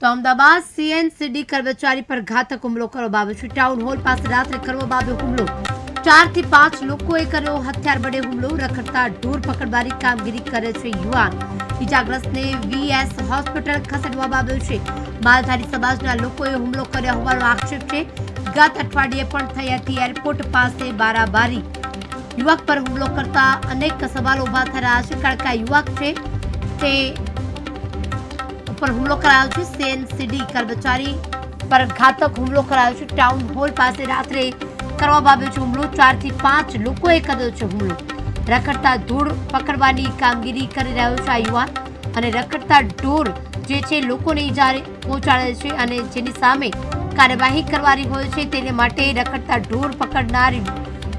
તો અમદાવાદ સીએનસીડી કર્મચારી પર ઘાતક હુમલો કરવામાં આવ્યો છે. ટાઉન હોલ પાસે રાત્રે કરવામાં આવ્યો હુમલો. ચારથી પાંચ લોકોએ કર્યો હથિયાર વડે હુમલો. રખડતા ઢોર પકડવાની કામગીરી કરે છે યુવાન. ઇજાગ્રસ્તને વીએસ હોસ્પિટલ ખસેડવામાં આવ્યો છે. માલધારી સમાજના લોકોએ હુમલો કર્યો હોવાનો આક્ષેપ છે. ગત અઠવાડિયે પણ થઈ હતી એરપોર્ટ પાસે બારાબારી. યુવક પર હુમલો કરતા અનેક સવાલો ઊભા થઈ રહ્યા છે. કારણ કે યુવક છે તે ઉપર હુમલો કરાયો છે સીએનસીડી કર્મચારી પર ઘાતક હુમલો કરાયો છે ટાઉન હોલ પાસે રાત્રે કરવામાં આવ્યો છે હુમલો ચારથી પાંચ લોકોએ કર્યો છે હુમલો રખડતા ધૂળ પકડવાની કામગીરી કરી રહ્યો છે આ યુવાન અને રખડતા ઢોર જે છે લોકોને ઈજા પહોંચાડે છે અને જેની સામે કાર્યવાહી કરવાની હોય છે તેને માટે રખડતા ઢોર પકડનાર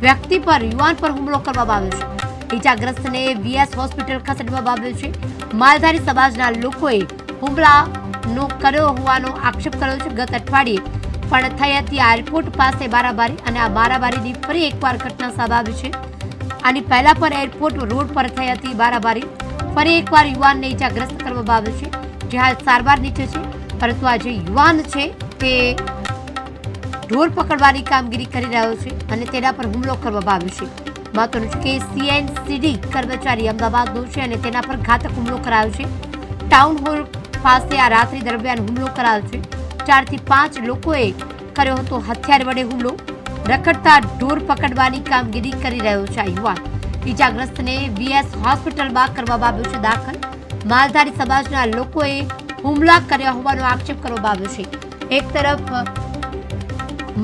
વ્યક્તિ પર યુવાન પર હુમલો કરવામાં આવ્યો છે ઈજાગ્રસ્તને વીએસ હોસ્પિટલ ખસેડવામાં આવ્યો છે માલધારી સમાજના લોકોએ હુમલાનો કર્યો હોવાનો આક્ષેપ કર્યો છે ગત અઠવાડિયે. પણ થઈ હતી આ એરપોર્ટ પાસે બારાબારી અને આ બારાબારીની ફરી એકવાર ઘટના સામે આવી છે. આની પહેલા પણ એરપોર્ટ રોડ પર થઈ હતી બારાબારી. ફરી એકવાર યુવાનને ઈજાગ્રસ્ત કરવામાં આવ્યો છે. જે હાલ સારવાર નીચે છે. પરંતુ આ જે યુવાન છે તે ઢોર પકડવાની કામગીરી કરી રહ્યો છે અને તેના પર હુમલો કરવામાં આવ્યો છે. મહત્વનું છે કે સીએનસીડી કર્મચારી અમદાવાદનો છે અને તેના પર ઘાતક હુમલો કરાયો છે. ટાઉન હોલ પાસે આ રાત્રિ દરમિયાન હુમલો કરાયો છે. ચારથી પાંચ લોકોએ કર્યો હતો હથિયાર વડે હુમલો. રખડતા ઢોર પકડવાની કામગીરી કરી રહ્યો છે આ યુવાન. ઈજાગ્રસ્તને વીએસ હોસ્પિટલમાં કરવામાં આવ્યો છે દાખલ. માલધારી સમાજના લોકોએ હુમલા કર્યા હોવાનો આક્ષેપ કરવામાં આવ્યો છે. એક તરફ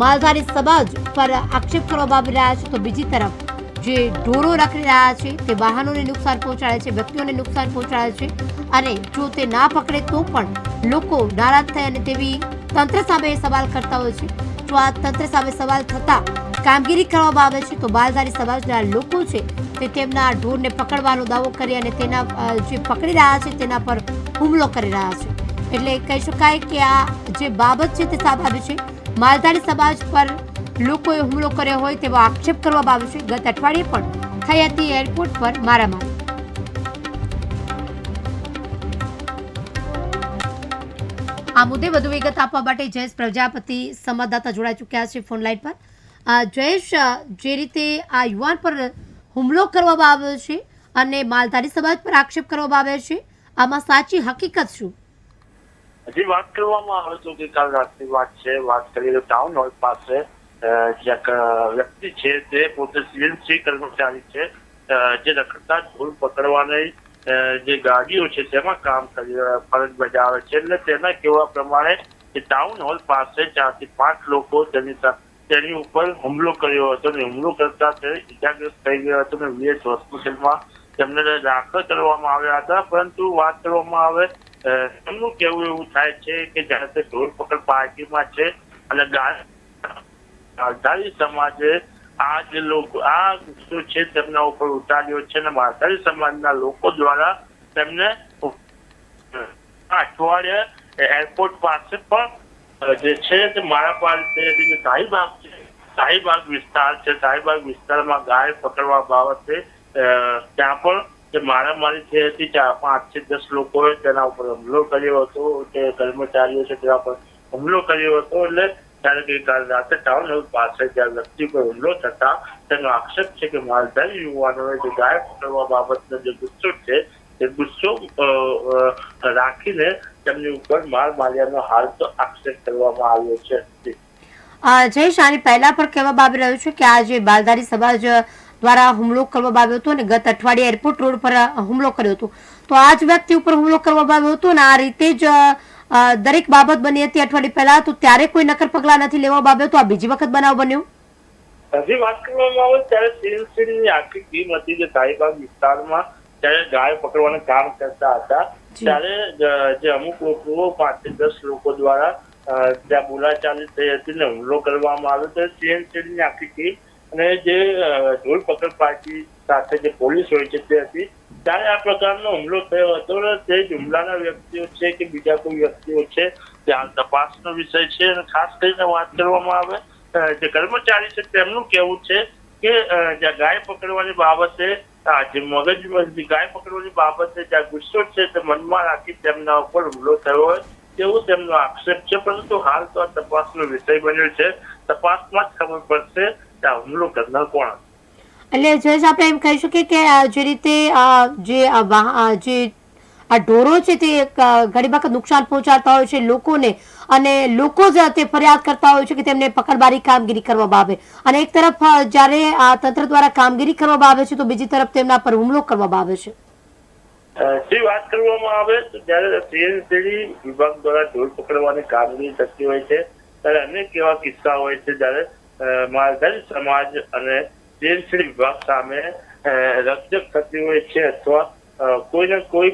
માલધારી સમાજ પર આક્ષેપ કરવામાં આવી રહ્યા છે તો બીજી તરફ જે ઢોરો રાખી રહ્યા છે, તે વાહનોને નુકસાન પહોંચાડે છે, વ્યક્તિઓને નુકસાન પહોંચાડે છે. અને જો તે ના પકડે તો પણ લોકો નારાજ થાય અને તેવી તંત્ર સામે સવાલ કરતા હોય છે. જો આ તંત્ર સામે સવાલ થતા કામગીરી કરવામાં આવે છે, તો બાલધારી સમાજના લોકો છે તે તેમના ઢોરને પકડવાનો દાવો કરી અને તેના જે પકડી રહ્યા છે તેના પર હુમલો કરી રહ્યા છે. એટલે કહી શકાય કે આ જે બાબત છે તે સામે આવી છે. માલધારી સમાજ પર લોકોએ હુમલો કર્યો હોય તેવો આક્ષેપ કરવામાં આવ્યો છે. ગત અઠવાડિયે પણ થઈ હતી એરપોર્ટ પર મારામાર. આ મુદ્દે વધુ વિગત આપવા માટે જયેશ પ્રજાપતિ સંવાદદાતા જોડાઈ ચૂક્યા છે ફોન લાઈન પર. જયેશ જે રીતે આ યુવાન પર હુમલો કરવામાં આવ્યો છે અને માલધારી સમાજ પર આક્ષેપ કરવામાં આવ્યો છે, આમાં સાચી હકીકત શું? હજી વાત કરવામાં આવે તો કે કાલ રાતની વાત છે. વાત કરીએ તો ટાઉન હોલ પાસે વ્યક્તિ છે તે પોતે સીએનસી કર્મચારી છે. જે રખડતા ઢોલ પકડવાની જે ગાડીઓ છે તેમાં કામ કરી ફરજ બજાવે છે. એટલે તેના કહેવા પ્રમાણે ટાઉન હોલ પાસે ચારથી પાંચ લોકો તેની તેની ઉપર હુમલો કર્યો હતો અને હુમલો કરતા તે ઇજાગ્રસ્ત થઈ ગયો હતો અને વીએસ હોસ્પિટલમાં તેમને દાખલ કરવામાં આવ્યા હતા. પરંતુ વાત કરવામાં આવે તેમનું કેવું એવું થાય છે કે જ્યારે તે ઢોર પકડ પાર્ટીમાં છે અને ગા- માલધારી સમાજે આ જે લોકો આ ગુસ્સો છે તેમના ઉપર ઉતાર્યો છે અને માલધારી સમાજના લોકો દ્વારા તેમને અઠવાડિયે એરપોર્ટ પાસે પણ જે છે તે મારા પાસે શાહીબાગ છે. શાહીબાગ વિસ્તાર છે. શાહીબાગ વિસ્તારમાં ગાય પકડવા બાબતે ત્યાં પણ જે મારામારી થઈ હતી, ચાર, પાંચથી દસ લોકોએ તેના ઉપર હુમલો કર્યો હતો, તે કર્મચારીઓ છે તેના પર હુમલો કર્યો હતો. એટલે ત્યારે ગઈકાલ રાતે ટાઉન હોલ પાસે જ્યાં વ્યક્તિ હુમલો થતા તેનો આક્ષેપ છે કે માલધારી યુવાનોને જે ગાય કરવા બાબતનો જે ગુસ્સો છે તે ગુસ્સો રાખીને તેમની ઉપર માર માર્યાનો હાલ તો આક્ષેપ કરવામાં આવ્યો છે. જયેશ, આની પહેલા પણ કહેવામાં આવી રહ્યું છે કે આ જે બાલધારી સમાજ દ્વારા હુમલો કરવામાં આવ્યો હતો અને ગત અઠવાડિયે એરપોર્ટ રોડ પર હુમલો કર્યો હતો. તો આ જ વ્યક્તિ ઉપર હુમલો કરવામાં આવ્યો હતો અને આ રીતે જ દરેક બાબત બની હતી અઠવાડિયે પહેલા તો ત્યારે કોઈ નકર પગલા નથી લેવા આવ્યો તો આ બીજી વખત બનાવ બન્યો? હજી વાત કરવામાં આવે ત્યારે સીએનસીની આખી ટીમ હતી જે સાહીબાગ વિસ્તારમાં ત્યારે ગાય પકડવાનું કામ કરતા હતા. ત્યારે જે અમુક લોકો પાંચથી દસ લોકો દ્વારા ત્યાં બોલાચાલી થઈ હતી ને હુમલો કરવામાં આવ્યો. તો સીએનસીની આખી ટીમ અને જે ઢોલ પકડ પાર્ટી સાથે જે પોલીસ હોય છે તે હતી ત્યારે આ પ્રકારનો હુમલો થયો હતો તે જ હુમલાના વ્યક્તિઓ છે કે બીજા કોઈ વ્યક્તિઓ છે ત્યાં તપાસનો વિષય છે અને ખાસ કરીને વાત કરવામાં આવે જે કર્મચારી છે, તેમનું કહેવું છે કે જ્યાં ગાય પકડવાની બાબતે જે મગજ ગાય પકડવાની બાબતે જ્યાં ગુસ્સો છે, તે મનમાં રાખી તેમના ઉપર હુમલો થયો હોય તેવો તેમનો આક્ષેપ છે પરંતુ હાલ તો આ તપાસનો વિષય બન્યો છે તપાસમાં જ ખબર પડશે કે આ હુમલો કરનાર કોણ હતો. એટલે જયેશ આપણે એમ કહી શકીએ કે જે રીતે જે જે આ ઢોરો છે તે ઘણી વખત નુકસાન પહોંચાડતા હોય છે લોકોને અને લોકો જ તે ફરિયાદ કરતા હોય છે કે તેમને પકડબારી કામગીરી કરવામાં આવે. અને એક તરફ જ્યારે આ તંત્ર દ્વારા કામગીરી કરવામાં આવે છે તો બીજી તરફ તેમના પર હુમલો કરવામાં આવે છે. જે વાત કરવામાં આવે તો જ્યારે સીએનસીડી વિભાગ દ્વારા ઢોર પકડવાની કામગીરી થતી હોય છે, ત્યારે અનેક એવા કિસ્સા હોય છે જ્યારે માલધારી સમાજ અને વિભાગ સામે અ, થતી હોય છે અથવા કોઈને કોઈ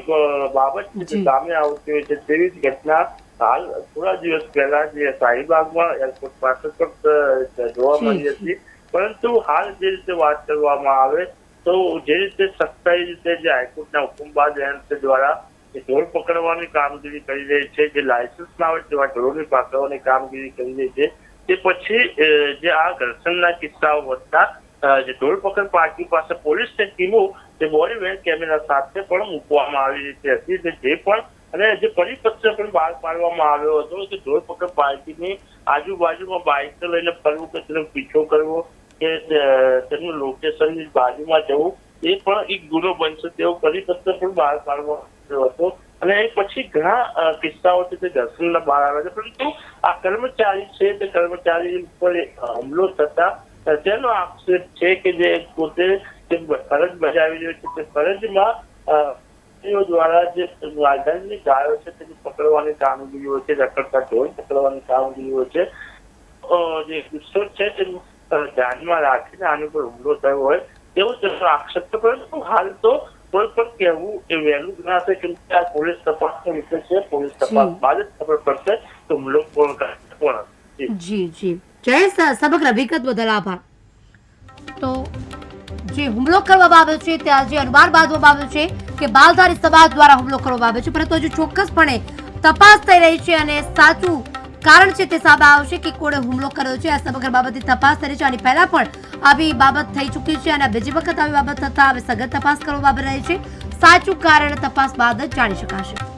બાબત. સામે આવતી હોય છે. તેવી જ ઘટના હાલ થોડા દિવસ પહેલા જે શાહીબાગમાં એરપોર્ટ પાસે પણ જોવા મળી હતી. પરંતુ હાલ જે રીતે વાત કરવામાં આવે તો જે રીતે સત્તાઈ રીતે જે હાઈકોર્ટના હુકમ બાદ એનસી દ્વારા ઢોર પકડવાની કામગીરી કરી રહી છે જે લાયસન્સ ના હોય તેવા ઢોરોની પકડવાની કામગીરી કરી રહી છે તે પછી જે આ ઘર્ષણના કિસ્સાઓ વધતા જે ઢોર પકડ પાર્ટી પાસે પોલીસની ટીમો જે બોડી વેન કેમેરા સાથે પણ મૂકવામાં આવી રહી હતી જે પણ અને જે પરિપત્ર પણ બહાર પાડવામાં આવ્યો હતો કે ઢોર પકડ પાર્ટીની આજુબાજુમાં બાઇક લઈને ફરવું કે તેનો પીછો કરવો કે તેમનું લોકેશનની બાજુમાં જવું, એ પણ એક ગુનો બનશે. તેવો પરિપત્ર પણ બહાર પાડવામાં આવ્યો હતો. અને એ પછી ઘણા કિસ્સાઓ છે તે દર્શનના બહાર આવ્યા છે. પરંતુ આ કર્મચારી છે તે કર્મચારી એક હુમલો થતા તેનો આક્ષેપ છે કે જે પોતે જે ફરજ બજાવી રહ્યો છે તે ફરજમાં દ્વારા જે રાજધાની ગાયો છે તેને પકડવાની કામગીરી હોય છે રખડતા ઢોર પકડવાની કામગીરી હોય છે જે ગુસ્સો છે તે ધ્યાનમાં રાખીને આની પર હુમલો થયો હોય તેવો તેમનો આક્ષેપ તો પરંતુ હાલ તો કોઈ પણ કહેવું એ વહેલું જ્ઞાશે કેમ કે આ પોલીસ તપાસનો વિષય છે પોલીસ તપાસ. બાદ જ ખબર પડશે તો હુમલો કોણ કરે કોણ. જી જી જયેશ સમગ્ર વિગત બદલ આભાર. તો જે હુમલો કરવામાં આવ્યો છે, ત્યાં જે અનુમાન બાંધવામાં આવ્યો છે કે બાલધારી સમાજ દ્વારા હુમલો કરવામાં આવ્યો છે, પરંતુ હજુ ચોક્કસપણે તપાસ થઈ રહી છે અને સાચું કારણ છે તે સામે આવશે કે કોણે હુમલો કર્યો છે. આ સમગ્ર બાબતની તપાસ થઈ છે. આની પહેલા પણ આવી બાબત થઈ ચૂકી છે અને બીજી વખત આવી બાબત થતા હવે સઘન તપાસ કરવા બાબત રહી છે. સાચું કારણ તપાસ બાદ જ જાણી શકાશે.